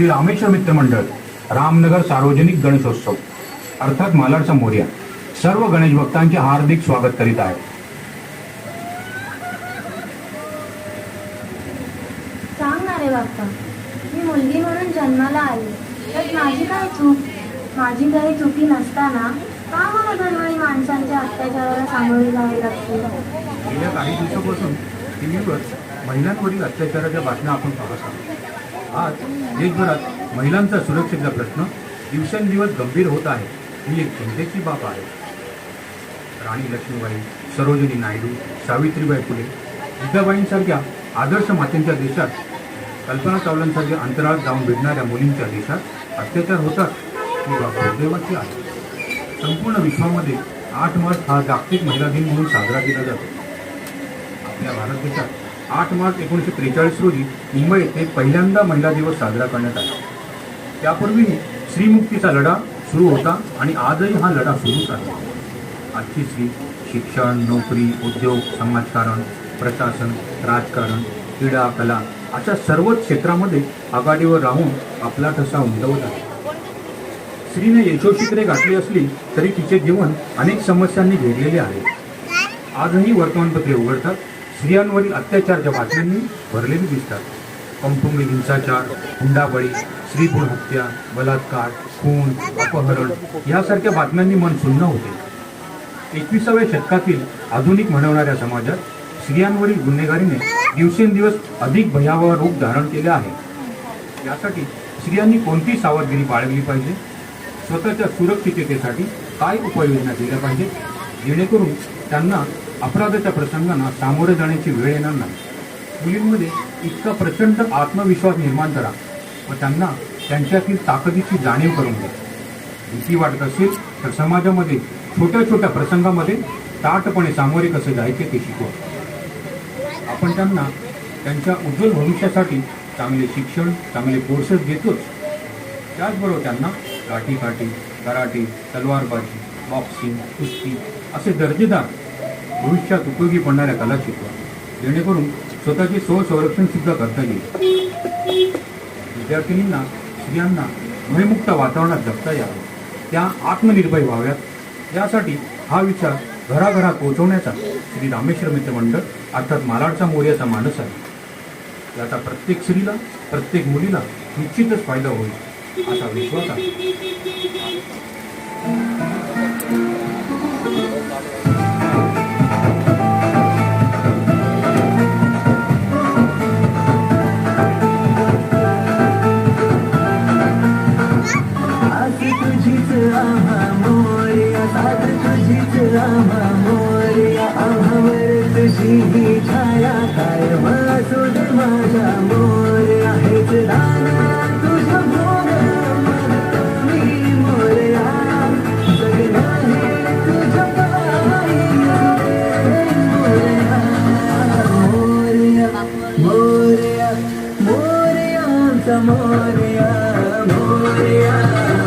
श्री रामेश्वर मित्र मंडळ रामनगर सार्वजनिक गणेशोत्सव. अर्थात मालाडचा मोर्या. सर्व गणेश भक्तांचे हार्दिक स्वागत करीत आहे. सांग ना रे बाप्पा मी मुलगी म्हणून जन्माला आली. तर माझी काय चूक? माझी काही चुकी नसताना का मला धनवाई माणसांच्या अत्याचाराला सामोरे जावे लागते? गेल्या काही दिवसापासून टी व्हीवर महिलांवरील अत्याचाराच्या बातम्या आपण पाहत आहोत. आज देशभरात महिलांचा सुरक्षेचा प्रश्न दिवसेंदिवस गंभीर होत आहे. ही एक चिंतेची बाब आहे. राणी लक्ष्मीबाई सरोजिनी नायडू सावित्रीबाई फुले जिजाबाईंसारख्या आदर्श मातेंच्या देशात कल्पना चावलांसारख्या अंतराळात जाऊन भिडणाऱ्या मुलींच्या देशात अत्याचार होतात ही बाब दुर्दैवाची आहे. संपूर्ण विश्वामध्ये आठ मार्च हा जागतिक महिला दिन म्हणून साजरा केला जातो. आपल्या भारत देशात आठ मार्च एकोणीसशे त्रेचाळीस रोजी मुंबई येथे पहिल्यांदा महिला दिवस साजरा करण्यात आला. त्यापूर्वीही स्त्रीमुक्तीचा लढा सुरू होता आणि आजही हा लढा सुरूच आहे. आजची स्त्री शिक्षण नोकरी उद्योग समाजकारण प्रशासन राजकारण क्रीडा कला अशा सर्वच क्षेत्रामध्ये आघाडीवर राहून आपला ठसा उमटवत आहे. स्त्रीने यशोशिखरे गाठली असली तरी तिचे जीवन अनेक समस्यांनी घेरलेले आहे. आजही वर्तमानपत्रे उघडतात. स्त्रियांवरील अत्याचारच्या बातम्यांनी भरलेली दिसतात. कौटुंबिक हिंसाचार हुंडाबळी स्त्रीगुण हत्या बलात्कार खून अपहरण यासारख्या बातम्यांनी मन सुन्न होते. एकविसाव्या शतकातील आधुनिक म्हणवणाऱ्या समाजात स्त्रियांवरील गुन्हेगारीने दिवसेंदिवस अधिक भयावह रूप धारण केले आहे. यासाठी स्त्रियांनी कोणती सावधगिरी बाळगली पाहिजे? स्वतःच्या सुरक्षिततेसाठी काय उपाययोजना केल्या पाहिजेत? जेणेकरून त्यांना अपराधाच्या प्रसंगांना सामोरे जाण्याची वेळ येणार नाही. मुलींमध्ये इतका प्रचंड आत्मविश्वास निर्माण करा व त्यांना त्यांच्यातील ताकदीची जाणीव करून द्या भीती वाटत असेल तर समाजामध्ये छोट्या छोट्या प्रसंगामध्ये ताटपणे सामोरे कसे जायचे ते शिकवा. आपण त्यांना त्यांच्या उज्ज्वल भविष्यासाठी चांगले शिक्षण चांगले कोर्सेस देतोच. त्याचबरोबर त्यांना काठी काठी कराटे तलवारबाजी बॉक्सिंग कुस्ती असे दर्जेदार भविष्यात उपयोगी पडणाऱ्या कला शिकवा जेणेकरून स्वतःचे स्वसंरक्षण सुद्धा करता येईल. विद्यार्थिनींना स्त्रियांना भयमुक्त वातावरणात जगता यावं. त्या आत्मनिर्भय व्हाव्यात. यासाठी हा विचार घराघरात पोहोचवण्याचा श्री रामेश्वर मित्र मंडळ अर्थात मालाडचा मोर्याचा मानस आहे. याचा प्रत्येक स्त्रीला प्रत्येक मुलीला निश्चितच फायदा होईल असा विश्वास आहे. तुझीच मोर्या साथ तुझीच आम्हा मोर्या आम्हावर तुझी ही छाया काय वासू दे माझ्या मोर्या हेच दान तुझ्या मी मोर्या सगळं हे तुझ्या मोर्या मोर्या मोर्या मोर्या मोर्या